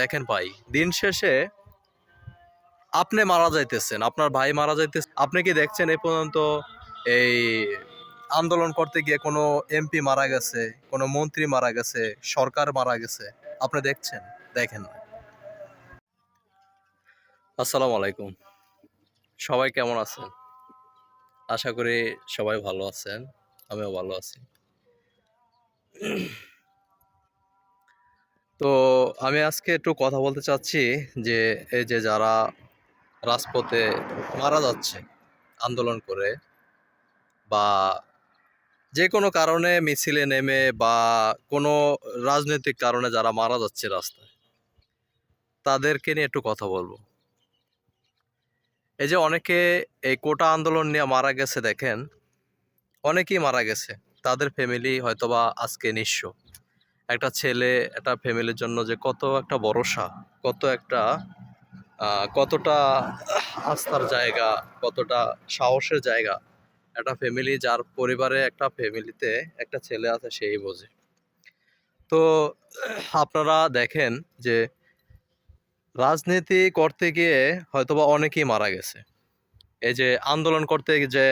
দেখেন ভাই, দিন শেষে আপনি মারা যাইতেছেন, আপনার ভাই মারা যাইতেছে। আপনি কি দেখছেন এই পর্যন্ত এই আন্দোলন করতে গিয়ে কোনো এমপি মারা গেছে, কোনো মন্ত্রী মারা গেছে, সরকার মারা গেছে? আপনি দেখছেন? দেখেন না। আসসালামু আলাইকুম। সবাই কেমন আছেন? আশা করি সবাই ভালো আছেন, আমিও ভালো আছি। আমি আজকে একটু কথা বলতে চাচ্ছি যে, এই যে যারা রাজপথে মারা যাচ্ছে, আন্দোলন করে বা যে কোনো কারণে মিছিলে নেমে বা কোনো রাজনৈতিক কারণে যারা মারা যাচ্ছে রাস্তায়, তাদেরকে নিয়ে একটু কথা বলব। এই যে অনেকে এই কোটা আন্দোলন নিয়ে মারা গেছে দেখেন, অনেকেই মারা গেছে, তাদের ফ্যামিলি হয়তোবা আজকে নিঃস্ব। একটা ছেলে, একটা ফ্যামিলির জন্য যে কত একটা ভরসা, কত একটা কতটা আস্থার জায়গা, কতটা সাহসের জায়গা। একটা ফ্যামিলি, যার পরিবারে একটা ফ্যামিলিতে একটা ছেলে আছে, সেই বোঝে। তো আপনারা দেখেন যে রাজনীতি করতে গিয়ে হয়তোবা অনেকেই মারা গেছে। এই যে আন্দোলন করতে যে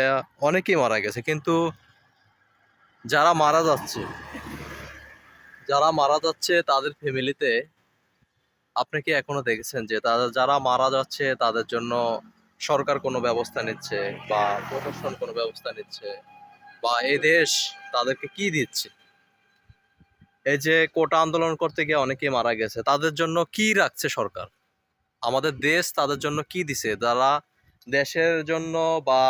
অনেকেই মারা গেছে, কিন্তু যারা মারা যাচ্ছে যারা মারা যাচ্ছে তাদের ফ্যামিলিতে আপনি কি এখনও দেখেছেন যে তারা যারা মারা যাচ্ছে তাদের জন্য সরকার কোনো ব্যবস্থা নিচ্ছে বা প্রশাসন কোনো ব্যবস্থা নিচ্ছে বা এই দেশ তাদেরকে কি দিচ্ছে? এই যে কোটা আন্দোলন করতে গিয়ে অনেকেই মারা গেছে, তাদের জন্য কি রাখছে সরকার? আমাদের দেশ তাদের জন্য কি দিছে? যারা দেশের জন্য বা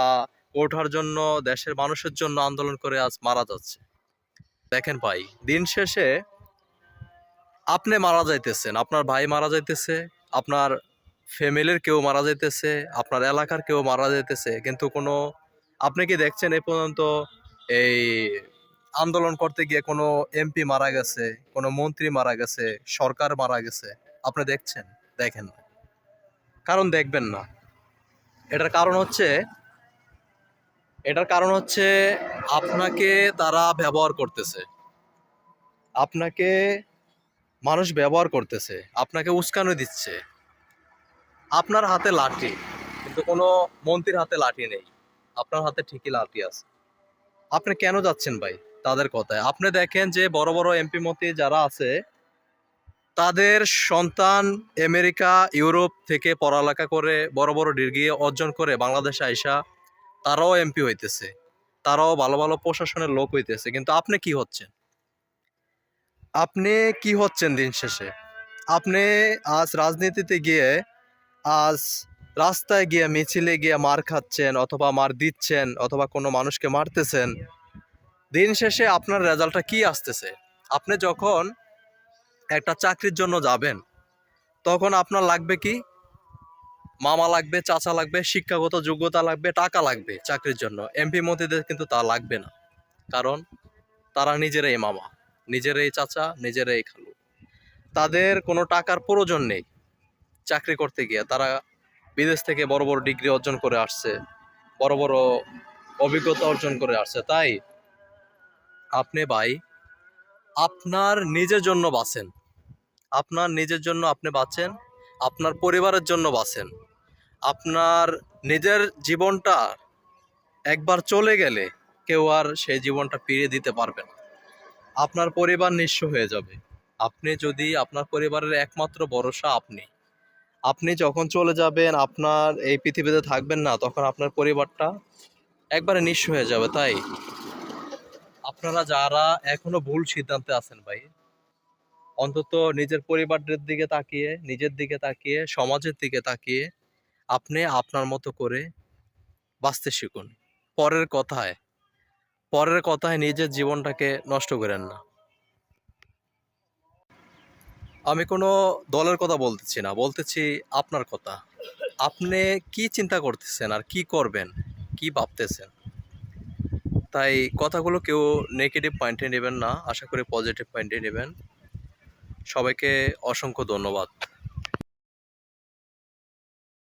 কোঠার জন্য, দেশের মানুষের জন্য আন্দোলন করে আজ মারা যাচ্ছে। দেখেন ভাই, দিন শেষে আপনি মারা যাইতেছেন, আপনার ভাই মারা যাইতেছে, আপনার ফ্যামিলির কেউ মারা যাইতেছে, আপনার এলাকার কেউ মারা যাইতেছে, কিন্তু কোনো, আপনি কি দেখছেন এই পর্যন্ত এই আন্দোলন করতে গিয়ে কোনো এমপি মারা গেছে, কোনো মন্ত্রী মারা গেছে, সরকার মারা গেছে? আপনি দেখছেন? দেখেন কারণ দেখবেন না। এটার কারণ হচ্ছে এটার কারণ হচ্ছে আপনাকে তারা ব্যবহার করতেছে। আপনাকে মানুষ ব্যবহার করতেছে। আপনাকে উস্কানো দিচ্ছে। আপনার হাতে লাঠি, কিন্তু কোনো মন্ত্রীর হাতে লাঠি নেই। আপনার হাতে ঠিকই লাঠি আছে। আপনি কেন যাচ্ছেন ভাই? তাদের কথায়। আপনি দেখেন যে বড় বড় এমপি মন্ত্রী যারা আছে, তাদের সন্তান আমেরিকা, ইউরোপ থেকে পড়ালেখা করে বড় বড় ডিগ্রি অর্জন করে বাংলাদেশে আইসা তারাও এমপি হইতেছে। তারাও ভালো ভালো প্রশাসনের লোক হইতেছে। কিন্তু আপনি কি হচ্ছেন? আপনি কি হচ্ছেন দিন শেষে? আপনি আজ রাজনীতিতে গিয়ে, আজ রাস্তায় গিয়ে মিছিলে গিয়ে মার খাচ্ছেন অথবা মার দিচ্ছেন অথবা কোনো মানুষকে মারতেছেন, দিন শেষে আপনার রেজাল্টটা কি আসতেছে? আপনি যখন একটা চাকরির জন্য যাবেন, তখন আপনার লাগবে কি? মামা লাগবে, চাচা লাগবে, শিক্ষাগত যোগ্যতা লাগবে, টাকা লাগবে চাকরির জন্য। এমপি মন্ত্রীদের কিন্তু তা লাগবে না। কারণ তারা নিজেরাই মামা, নিজেরাই চাচা, নিজেরাই খালু। তাদের কোনো টাকার প্রয়োজন নেই চাকরি করতে গিয়ে। তারা বিদেশ থেকে বড় বড় ডিগ্রি অর্জন করে আসছে, বড় বড় অভিজ্ঞতা অর্জন করে আসছে। তাই আপনি ভাই, আপনার নিজের জন্য বাঁচেন। আপনার নিজের জন্য আপনি বাঁচেন, আপনার পরিবারের জন্য বাঁচেন। আপনার নিজের জীবনটা একবার চলে গেলে কেউ আর সেই জীবনটা ফিরিয়ে দিতে পারবে না। আপনার পরিবার নিঃস্ব হয়ে যাবে। আপনি যদি, আপনার পরিবারের একমাত্র ভরসা আপনি। আপনি যখন চলে যাবেন, আপনার এই পৃথিবীতে থাকবেন না, তখন আপনার পরিবারটা একবারে নিঃস্ব হয়ে যাবে, তাই? আপনারা যারা এখনও ভুল সিদ্ধান্তে আছেন ভাই, অন্তত নিজের পরিবারের দিকে তাকিয়ে, নিজের দিকে তাকিয়ে, সমাজের দিকে তাকিয়ে আপনি আপনার মতো করে বাঁচতে শিখুন। পরের কথায় পরের কথায় নিজের জীবনটাকে নষ্ট করেন না। আমি কোনো দলের কথা বলতেছি না, বলতেছি আপনার কথা। আপনি কি চিন্তা করতেছেন আর কি করবেন, কি ভাবতেছেন? তাই কথাগুলো কেউ নেগেটিভ পয়েন্টে নেবেন না, আশা করি পজিটিভ পয়েন্টে নেবেন। সবাইকে অসংখ্য ধন্যবাদ।